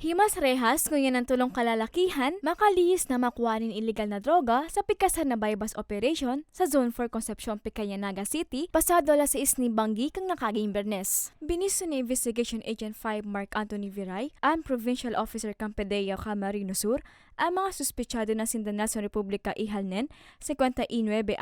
Himas rehas ngayon ang tulong kalalakihan makalihis na makuhanin illegal na droga sa pikasan na bypass operation sa Zone 4 Concepcion Picaya Naga City pasado alas 6 ni Banggi kang nakaging Bernes. Biniso ni Investigation Agent 5 Mark Anthony Viray ang Provincial Officer Campedeo Camarino Sur ang mga suspechado ng Sindanal sa Republika Ihalnen, 59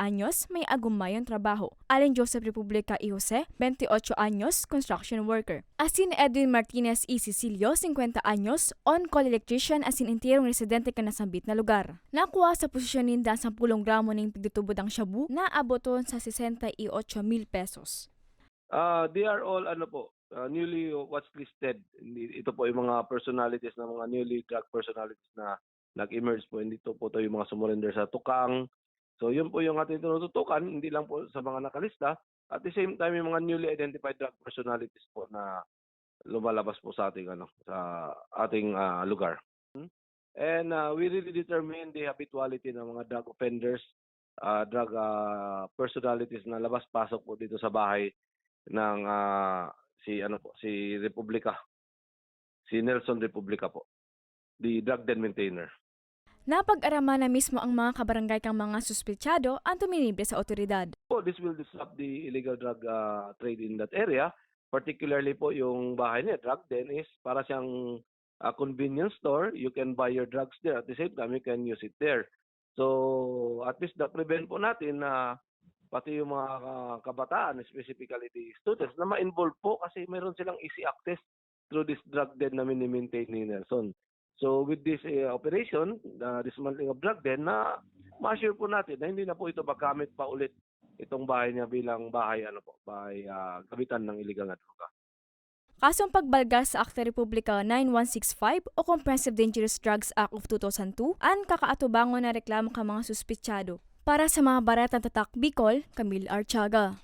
anyos, may agumayong trabaho. Allen Joseph Republika I. Jose, 28 anyos, construction worker. Asin Edwin Martinez E. Cecilio, 50 anyos, on-call electrician asin intirong residente ka nasambit na lugar. Nakuha sa posisyon ninda sa 10 gramo ng pigdutubod ang shabu na aboton sa 68 mil pesos. Uh, they are all ano po, uh, newly watchlisted. Hindi- Ito po yung mga personalities na mga newly drug personalities na nag-emerge po. Hindi po to yung mga sumurrender sa tukang. So yun po yung ating tinututukan, hindi lang po sa mga nakalista. At the same time, yung mga newly identified drug personalities po na lumalabas po sa ating ano sa ating ah, lugar. Hmm? And uh, we really determine the habituality ng mga drug offenders, uh, drug ah, personalities na labas-pasok po dito sa bahay ng ah, si ano po si Republika si Nelson Republika po the drug den maintainer Napag-araman na mismo ang mga kabarangay kang mga suspechado ang tuminibre sa otoridad. po this will disrupt the illegal drug ah, trade in that area particularly po yung bahay niya drug den is para siyang ah, convenience store. You can buy your drugs there. At the same time you can use it there. So at least na prevent po natin na pati yung mga ah, kabataan specifically the students na ma-involve po kasi meron silang easy access through this drug den na mini-maintain ni Nelson. So with this eh, operation the dismantling of drug den na ma-assure po natin na hindi na po ito magamit pa ulit itong bahay niya bilang bahay ano po bahay ah, gamitan ng illegal na droga Kasong pagbalgas sa Akta Republika 9165 o Comprehensive Dangerous Drugs Act of 2002 ang kakaatubangon na reklamo ka mga suspechado. Para sa mga baratang tatak Bicol, Camille Archaga.